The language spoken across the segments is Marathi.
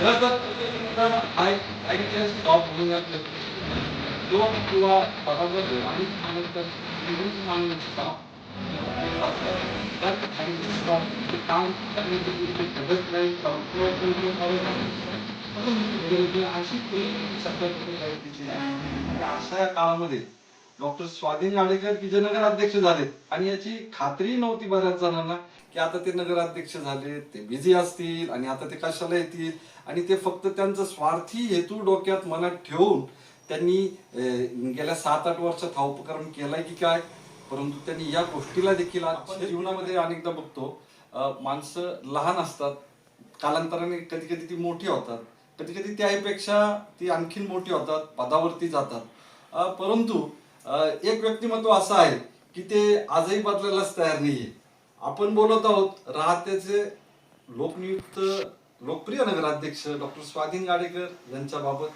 खरं तर हा एक ऐतिहासिक जॉब म्हणून यातलं जो किंवा पदाबद्दल आणि त्यानंतर निवडून मागण्याचं काम त्यात ते काम नाही अशी तिची अशा या काळामध्ये डॉक्टर स्वाधीन नाडेकर की अध्यक्ष नगराध्यक्ष झाले. आणि याची खात्री नव्हती बऱ्याच जणांना. की आता ते नगराध्यक्ष झाले ते बिझी असतील आणि आता ते कशाला येतील? आणि ते फक्त त्यांचा स्वार्थी हेतू डोक्यात मनात ठेवून त्यांनी गेल्या सात आठ वर्षात हा उपक्रम केलाय की काय? परंतु त्यांनी या गोष्टीला देखील जीवनामध्ये अनेकदा बघतो माणसं लहान असतात कालांतराने कधी कधी ती मोठी होतात कधी कधी त्यापेक्षा ती आणखीन मोठी होतात पदावरती जातात. परंतु एक व्यक्तिमत्व असं आहे की ते आजही बदलायलाच तयार नाहीये. आपण बोलत आहोत राहत्याचे लोकनियुक्त लोकप्रिय नगराध्यक्ष डॉक्टर स्वाधीन गाडेकर यांच्याबाबत.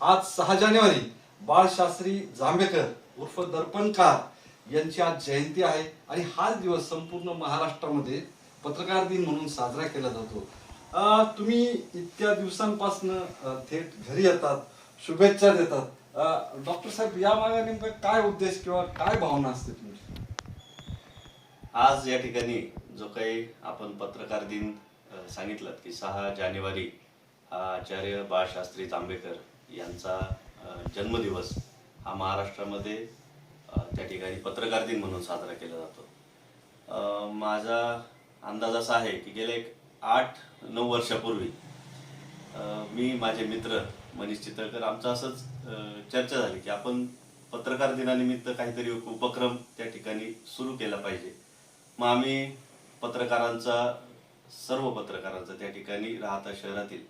आज सहा जानेवारी बाळशास्त्री जांभेकर उर्फ दर्पणकार यांची आज जयंती आहे आणि हाच दिवस संपूर्ण महाराष्ट्रामध्ये पत्रकार दिन म्हणून साजरा केला जातो. तुम्ही इतक्या दिवसांपासून थेट घरी येतात शुभेच्छा देतात. डॉक्टर साहेब या मागे नेमका काय उद्देश किंवा काय भावना असते तुमची? आज या ठिकाणी जो काही आपण पत्रकार दिन सांगितलं की सहा जानेवारी हा आचार्य बाळशास्त्री जांभेकर यांचा जन्मदिवस हा महाराष्ट्रामध्ये त्या ठिकाणी पत्रकार दिन म्हणून साजरा केला जातो. माझा अंदाज असा आहे की गेले एक आठ नऊ वर्षापूर्वी मी माझे मित्र मनीष चित्रकर आमचं असंच चर्चा झाली की आपण पत्रकार दिनानिमित्त काहीतरी उपक्रम त्या ठिकाणी सुरू केला पाहिजे. मग आम्ही पत्रकारांचा सर्व पत्रकारांचा त्या ठिकाणी राहता शहरातील.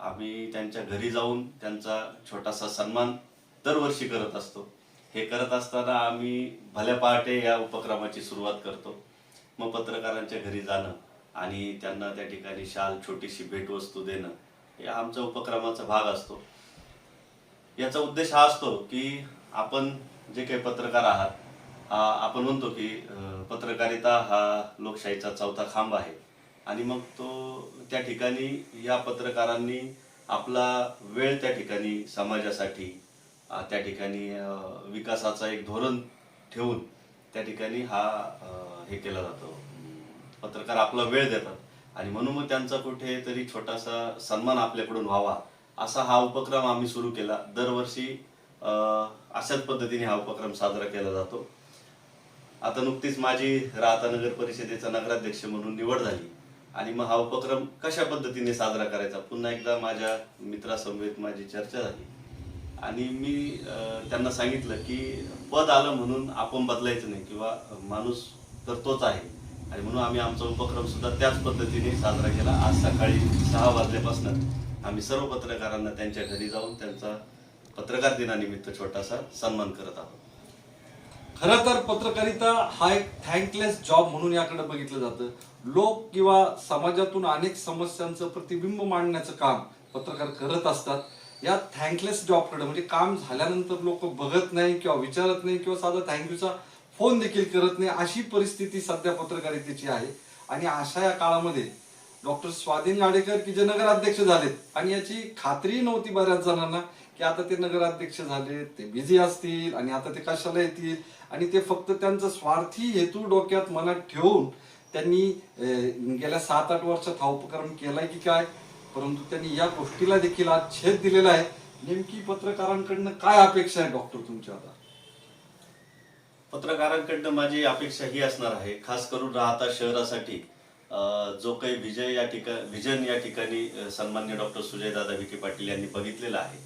आम्ही त्यांच्या घरी जाऊन त्यांचा छोटासा सन्मान दरवर्षी करत असतो. हे करत असताना आम्ही भल्या पहाटे या उपक्रमाची सुरुवात करतो. मग पत्रकारांच्या घरी जाणं आणि त्यांना त्या ठिकाणी शाल छोटीशी भेटवस्तू देणं हे आमच्या उपक्रमाचा भाग असतो. याचा उद्देश हा असतो की आपण जे काही पत्रकार आहात आपण म्हणतो की पत्रकारिता हा लोकशाहीचा चौथा खांब आहे. आणि मग तो त्या ठिकाणी या पत्रकारांनी आपला वेळ त्या ठिकाणी समाजासाठी त्या ठिकाणी विकासाचा एक धोरण ठेवून त्या ठिकाणी हा हे केला जातो. पत्रकार आपला वेळ देतात. आणि म्हणून मग त्यांचा कुठेतरी छोटासा सन्मान आपल्याकडून व्हावा असा हा उपक्रम आम्ही सुरू केला. दरवर्षी अशाच पद्धतीने हा उपक्रम साजरा केला जातो. आता नुकतीच माझी राहता नगर परिषदेचा नगराध्यक्ष म्हणून निवड झाली. आणि मग हा उपक्रम कशा पद्धतीने साजरा करायचा? पुन्हा एकदा माझ्या मित्रासमवेत माझी चर्चा झाली. आणि मी त्यांना सांगितलं की पद आलं म्हणून आपण बदलायचं नाही किंवा माणूस तर तोच आहे. आणि म्हणून आम्ही आमचा उपक्रम सुद्धा त्याच पद्धतीने साजरा केला. आज सकाळी सहा वाजल्यापासून आम्ही सर्व पत्रकारांना त्यांच्या घरी जाऊन त्यांचा पत्रकार दिनानिमित्त छोटासा सन्मान करत आहोत. खरं तर पत्रकारिता हा एक थँकलेस जॉब म्हणून याकडे बघितलं जातं. लोक किंवा समाजातून अनेक समस्यांचं प्रतिबिंब मांडण्याचं काम पत्रकार करत असतात. या थँकलेस जॉबकडे म्हणजे काम झाल्यानंतर लोक बघत नाही किंवा विचारत नाही किंवा साधा थँक्यूचा फोन देखील करत नाही अशी परिस्थिती सध्या पत्रकारितेची आहे. आणि अशा या काळामध्ये डॉक्टर स्वाधीन गाडेकर की जे नगराध्यक्ष झालेत आणि याची खात्री नव्हती बऱ्याच जणांना की आता ते नगराध्यक्ष झाले ते बिझी असतील आणि आता ते कशाला येतील? आणि ते फक्त त्यांचा स्वार्थी हेतू डोक्यात मनात ठेवून त्यांनी गेल्या सात आठ वर्षात हा उपक्रम केलाय की काय? परंतु त्यांनी या गोष्टीला देखील आज छेद दिलेला आहे. नेमकी पत्रकारांकडनं काय अपेक्षा आहे डॉक्टर तुमच्या आता? पत्रकारांकडनं माझी अपेक्षा ही असणार आहे खास करून राहता शहरासाठी. जो काही विजय या ठिकाणी विजन या ठिकाणी सन्मान्य डॉक्टर सुजयदादा विखे पाटील यांनी बघितलेला आहे.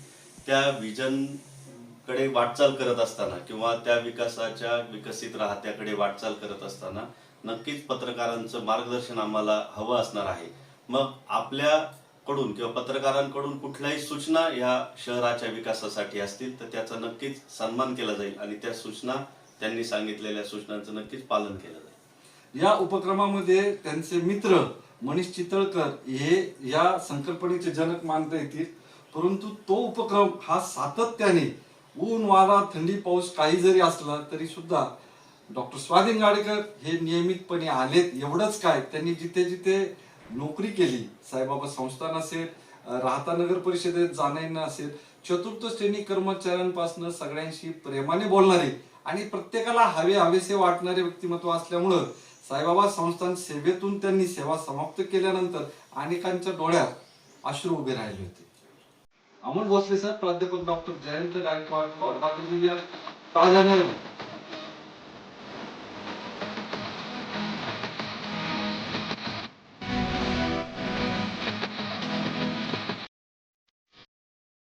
त्या विजनकडे वाटचाल करत असताना किंवा त्या विकासाच्या विकसित राहत्याकडे वाटचाल करत असताना नक्कीच पत्रकारांचं मार्गदर्शन आम्हाला हवं असणार आहे. मग आपल्याकडून किंवा पत्रकारांकडून कुठल्याही सूचना या शहराच्या विकासासाठी असतील तर त्याचा नक्कीच सन्मान केला जाईल आणि त्या सूचना त्यांनी सांगितलेल्या सूचनांचं नक्कीच पालन केलं जाईल. या उपक्रमामध्ये त्यांचे मित्र मनीष चितळकर हे या संकल्पनेचे जनक मानता येतील. परंतु तो उपक्रम हा सातत्याने ऊन वारा थंडी पाऊस काही जरी असला तरी सुद्धा डॉक्टर स्वाधीन गाडेकर हे नियमितपणे आलेत. एवढंच काय त्यांनी जिथे जिथे नोकरी केली साईबाबा संस्थान असेल राहता नगर परिषदेत जाण्यांना असेल चतुर्थ श्रेणी कर्मचाऱ्यांपासून सगळ्यांशी प्रेमाने बोलणारे आणि प्रत्येकाला हवे हवेसे वाटणारे व्यक्तिमत्व असल्यामुळं साईबाबा संस्थान सेवेतून त्यांनी सेवा समाप्त केल्यानंतर अनेकांच्या डोळ्यात अश्रू उभे राहिले होते. अमोल भोसले सर प्राध्यापक डॉक्टर जयंत गायकवाड डॉक्टर विजय प्राधान्य